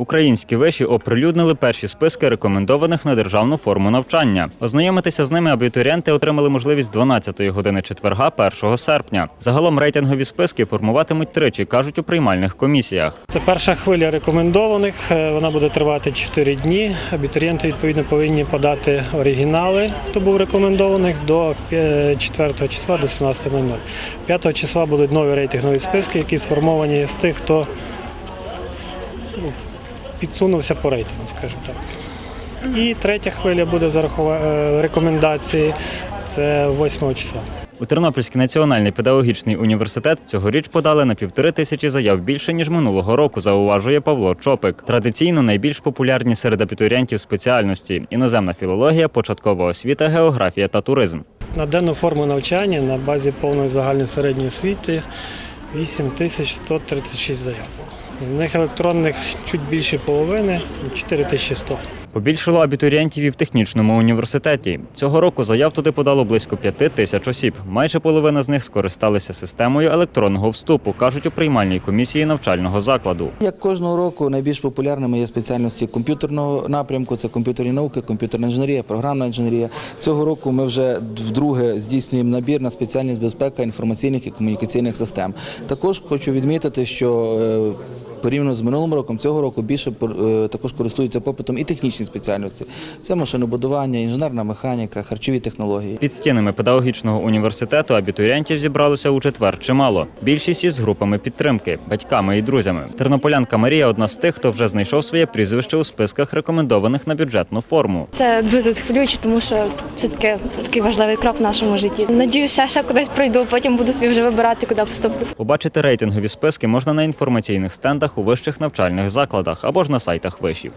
Українські виші оприлюднили перші списки рекомендованих на державну форму навчання. Ознайомитися з ними абітурієнти отримали можливість 12-ї години четверга, 1 серпня. Загалом рейтингові списки формуватимуть тричі, кажуть у приймальних комісіях. Це перша хвиля рекомендованих. е, Вона буде тривати 4 дні. Абітурієнти відповідно повинні подати оригінали, хто був рекомендованих, до е, 4 числа до 17.00. 5 числа будуть нові рейтингові списки, які сформовані з тих, хто ну, підсунувся по рейтингу, скажімо так. І третя хвиля буде зарахова... е, рекомендації. Це 8 числа. У Тернопільський національний педагогічний університет цьогоріч подали на півтори тисячі заяв більше ніж минулого року. Зауважує Павло Чопик. Традиційно найбільш популярні серед абітурієнтів спеціальності: іноземна філологія, початкова освіта, географія та туризм. На денну форму навчання на базі повної загальної середньої освіти 8136 заяв. З них електронних чуть більше половини 4100. Побільшало абітурієнтів і в технічному університеті. Цього року заяв туди подало близько п'яти тисяч осіб. Майже половина з них скористалися системою електронного вступу, кажуть у приймальній комісії навчального закладу. Як кожного року найбільш популярними є спеціальності комп'ютерного напрямку, це комп'ютерні науки, комп'ютерна інженерія, програмна інженерія. Цього року ми вже вдруге здійснюємо набір на спеціальність безпека інформаційних і комунікаційних систем. Також хочу відмітити, що е, Порівняно з минулим роком, цього року більше е, також користуються попитом і технічні спеціальності. Це машинобудування, інженерна механіка, харчові технології. Під стінами педагогічного університету абітурієнтів зібралося у четвер чимало. Більшість із групами підтримки, батьками і друзями. Тернополянка Марія одна з тих, хто вже знайшов своє прізвище у списках рекомендованих на бюджетну форму. Це дуже хвилююче, тому що це таке такий важливий крок в нашому житті. Надію, ще ще кудись пройду, потім буду собі вже вибирати, куди поступлю. Побачити рейтингові списки можна на інформаційних стендах у вищих навчальних закладах або ж на сайтах вишів.